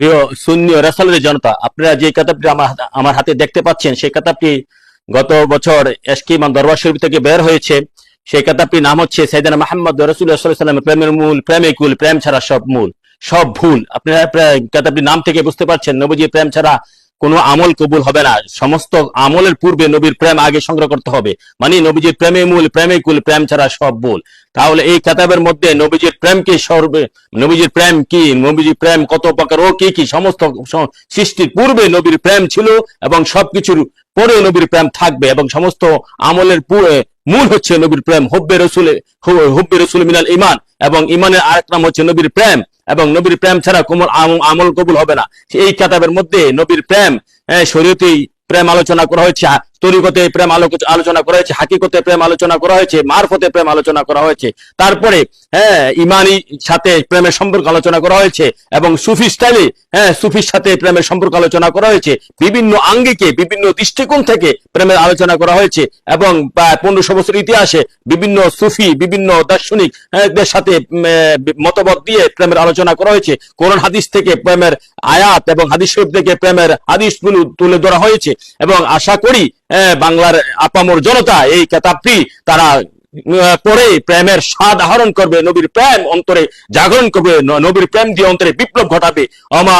প্রিয় সুন্নি রাসালের জনতা, আপনারা যে কিতাবটি আমার হাতে- দেখতে পাচ্ছেন, সেই কিতাবটি গত বছর এসকিমান দরবার শরীফ থেকে বের হয়েছে। সেই কিতাবটির নাম হচ্ছে সাইদানা মাহমদ রসুল্লাহ সাল্লামের প্রেমের মূল, প্রেমে কুল, প্রেম ছাড়া সব মূল, সব ভুল। আপনারা কিতাবটির নাম থেকে বুঝতে পারছেন নবজি প্রেম ছাড়া কোনো আমল কবুল হবে না। সমস্ত আমলের পূর্বে নবীর প্রেম আগে সংগ্রহ করতে হবে। মানে নবীজির প্রেমে মূল, প্রেমে কুল, প্রেম ছাড়া সব ভুল। তাহলে এই কেতাবের মধ্যে নবীজির প্রেম কি সর্বে, নবীজির প্রেম কি, নবীজির প্রেম কত প্রকার ও কি কি, সমস্ত সৃষ্টির পূর্বে নবীর প্রেম ছিল এবং সবকিছুর পরে নবীর প্রেম থাকবে এবং সমস্ত আমলের মূল হচ্ছে নবীর প্রেম, হব্বে রসুলে হব্বে রসুল মিনাল ইমান এবং ইমানের আরেক নাম হচ্ছে নবীর প্রেম, এবং নবীর প্রেম ছাড়া কোমল আম- আমল কবুল হবে না। এই কাতাবের মধ্যে নবীর প্রেম শরীয়তেই প্রেম আলোচনা করা হয়েছে। তরিকতে প্রেম আলোচনা করা হয়েছে হাকিকতে প্রেম আলোচনা করা হয়েছে মারফতে প্রেম আলোচনা করা হয়েছে। তারপরে হ্যাঁ ইমানি সাথে প্রেমের সম্পর্ক আলোচনা করা হয়েছে এবং সুফি স্টাইলে হ্যাঁ সুফির সাথে প্রেমের সম্পর্ক আলোচনা করা হয়েছে। বিভিন্ন আঙ্গিকে বিভিন্ন দৃষ্টিকোণ থেকে প্রেমের আলোচনা করা হয়েছে এবং পনেরোশো বছর ইতিহাসে বিভিন্ন সুফি বিভিন্ন দার্শনিক হ্যাঁ, সাথে মতবাদ দিয়ে প্রেমের আলোচনা করা হয়েছে। কোরআন হাদিস থেকে প্রেমের আয়াত এবং হাদিস শরীফ থেকে প্রেমের হাদিস তুলে ধরা হয়েছে এবং আশা করি বাংলার আপামর জনতা এই কেতাবটি তারা পরে প্রেমের স্বাদ আহরণ করবে, নবীর প্রেম অন্তরে জাগরণ করবে, নবীর প্রেম দিয়ে অন্তরে বিপ্লব ঘটাবে। আমা